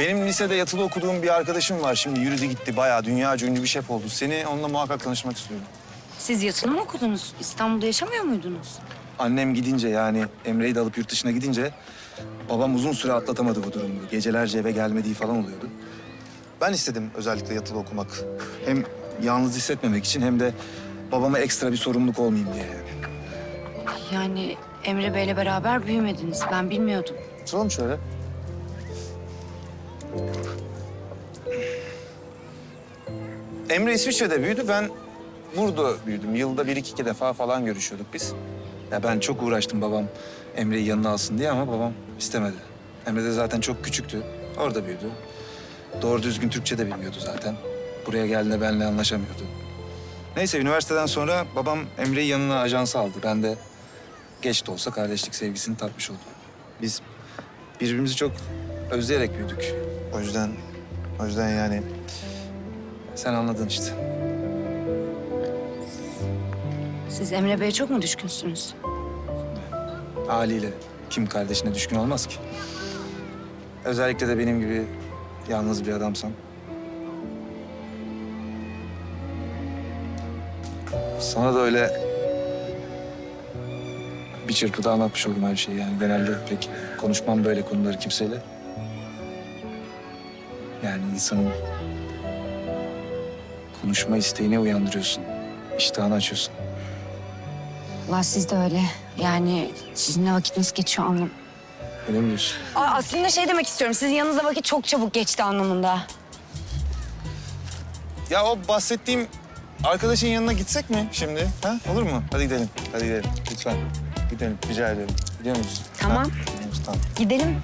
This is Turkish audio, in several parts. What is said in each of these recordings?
Benim lisede yatılı okuduğum bir arkadaşım var. Şimdi yürüdü gitti. Bayağı dünyaca ünlü bir şef oldu. Seni onunla muhakkak tanışmak istiyorum. Siz yatılı mı okudunuz? İstanbul'da yaşamıyor muydunuz? Annem gidince yani Emre'yi de alıp yurt dışına gidince... ...babam uzun süre atlatamadı bu durumu. Gecelerce eve gelmediği falan oluyordu. Ben istedim özellikle yatılı okumak. Hem yalnız hissetmemek için hem de babama ekstra bir sorumluluk olmayayım diye yani. Yani Emre Bey'le beraber büyümediniz. Ben bilmiyordum. Oturalım şöyle. Emre İsviçre'de büyüdü. Ben burada büyüdüm. Yılda bir iki defa falan görüşüyorduk biz. Ya ben çok uğraştım babam Emre'yi yanına alsın diye ama babam istemedi. Emre de zaten çok küçüktü. Orada büyüdü. Doğru düzgün Türkçe de bilmiyordu zaten. Buraya geldiğinde benimle anlaşamıyordu. Neyse üniversiteden sonra babam Emre'yi yanına ajansa aldı. Ben de geç de olsa kardeşlik sevgisini tatmış oldum. Biz birbirimizi çok özleyerek büyüdük. O yüzden, o yüzden yani sen anladın işte. Siz Emre Bey'e çok mu düşkünsünüz? Haliyle kim kardeşine düşkün olmaz ki? Özellikle de benim gibi yalnız bir adamsan. Sana da öyle bir çırpıda anlatmış oldum her şeyi. Yani genelde pek konuşmam böyle konuları kimseyle. Yani insanın konuşma isteğini uyandırıyorsun. İştahını açıyorsun. Allah siz de öyle. Yani sizinle vakit nasıl geçiyor anlam. Öyle mi diyorsun? Aa, aslında şey demek istiyorum. Sizin yanınızda vakit çok çabuk geçti anlamında. Ya o bahsettiğim arkadaşın yanına gitsek mi şimdi? Ha? Olur mu? Hadi gidelim. Hadi gidelim. Lütfen. Gidelim. Rica ederim. Gidiyor muyuz? Tamam. Ha? Gidiyoruz, Tamam. Gidelim.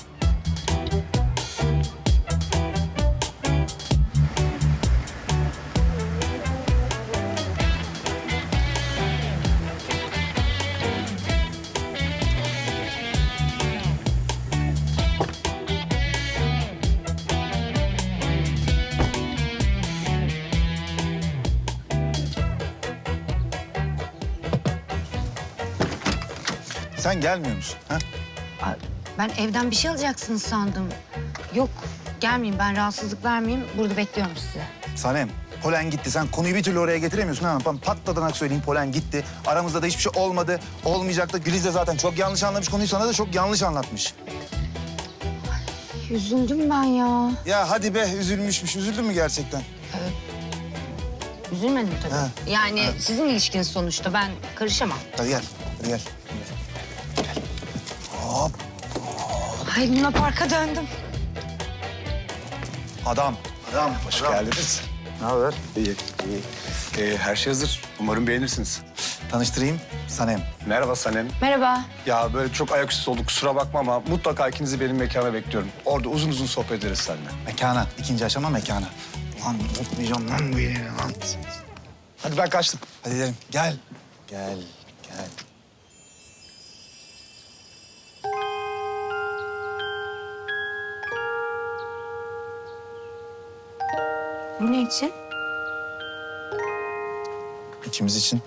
Sen gelmiyor musun? Ha? Ben evden bir şey alacaksınız sandım. Yok gelmeyeyim ben rahatsızlık vermeyeyim. Burada bekliyorum sizi. Sanem, Polen gitti. Sen konuyu bir türlü oraya getiremiyorsun. Ha? Ben patladanak söyleyeyim Polen gitti. Aramızda da hiçbir şey olmadı. Olmayacak da Güliz de zaten çok yanlış anlamış konuyu. Sana da çok yanlış anlatmış. Üzüldüm ben ya. Ya hadi be üzülmüşmüş. Üzüldün mü gerçekten? Üzülmedim tabii. Ha. Yani sizin ilişkiniz sonuçta ben karışamam. Hadi gel. Hadi gel. Ay Luna Park'a döndüm. Adam. Adam. Hoş adam. geldiniz. Ne haber? İyi, iyi. Ee, her şey hazır. Umarım beğenirsiniz. Tanıştırayım. Sanem. Merhaba Sanem. Merhaba. Ya böyle çok ayaküstü olduk kusura bakma ama mutlaka ikinizi benim mekana bekliyorum. Orada uzun uzun sohbet ederiz seninle. Mekana. ikinci aşama mekana. Lan unutmayacağım lan bu yeri lan. Hadi ben kaçtım. Hadi gidelim. Gel. Gel. Gel. Bu ne için? İkimiz için.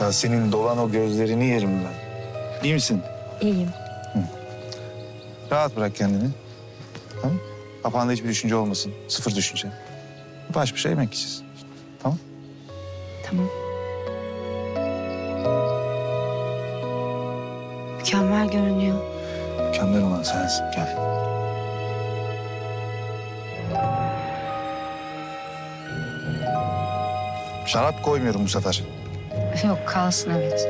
Ya senin dolan o gözlerini yerim ben. İyi misin? İyiyim. Rahat bırak kendini. Tamam Kafanda hiçbir düşünce olmasın. Sıfır düşünce. Baş başa yemek yiyeceğiz. Tamam Tamam. Mükemmel görünüyor. Mükemmel olan sensin. Gel. Şarap koymuyorum bu sefer. Yok kalsın evet.